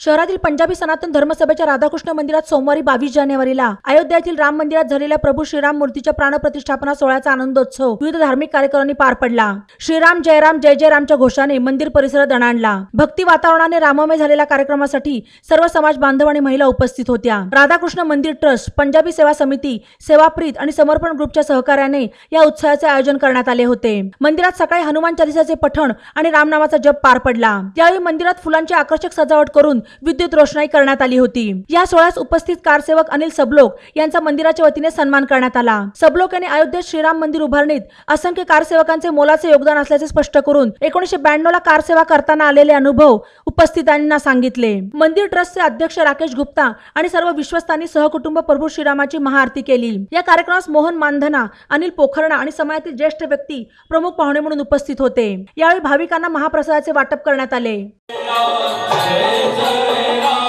शहरातील पंजाबी सनातन धर्मसभेच्या राधाकृष्ण मंदिरात सोमवारी बावीस जानेवारीला अयोध्यातील राम मंदिरात झालेल्या प्रभू श्रीराम मूर्तीच्या प्राणप्रतिष्ठापना सोहळ्याचा आनंदोत्सव. विविध धार्मिक कार्यक्रमांनी पार पडला. श्रीराम जयराम जय जय रामच्या घोषाने मंदिर परिसर दणाणला. भक्ती वातावरणाने राममय झालेल्या कार्यक्रमासाठी सर्व समाज बांधव आणि महिला उपस्थित होत्या. राधाकृष्ण मंदिर ट्रस्ट पंजाबी सेवा समिती सेवाप्रीत आणि समर्पण ग्रुपच्या सहकार्याने या उत्सवाचे आयोजन करण्यात आले होते. मंदिरात सकाळी हनुमान चालिसाचे पठण आणि रामनामाचा जप पार पडला. त्यावेळी मंदिरात फुलांची आकर्षक सजावट करून विद्युत रोषणाई करण्यात आली होती. या सोहळ्यास उपस्थित कारसेवक अनिल सबलोक यांचा मंदिराच्या वतीने सन्मान करण्यात आला. सबलोक यांनी अयोध्येत श्रीराम मंदिर उभारणीत असंख्य कारसेवकांचे मोलाचे योगदान असल्याचे स्पष्ट करून एकोणीशे ब्याण्णव ला कारसेवा करताना आलेले अनुभव उपस्थितांना सांगितले. मंदिर ट्रस्टचे अध्यक्ष राकेश गुप्ता आणि सर्व विश्वस्तांनी सहकुटुंब प्रभू श्रीरामाची महाआरती केली. या कार्यक्रमास मोहन मानधना अनिल पोखरणा आणि समाजातील ज्येष्ठ व्यक्ती प्रमुख पाहुणे म्हणून उपस्थित होते. यावेळी भाविकांना महाप्रसादाचे वाटप करण्यात आले. बहुत खुशी है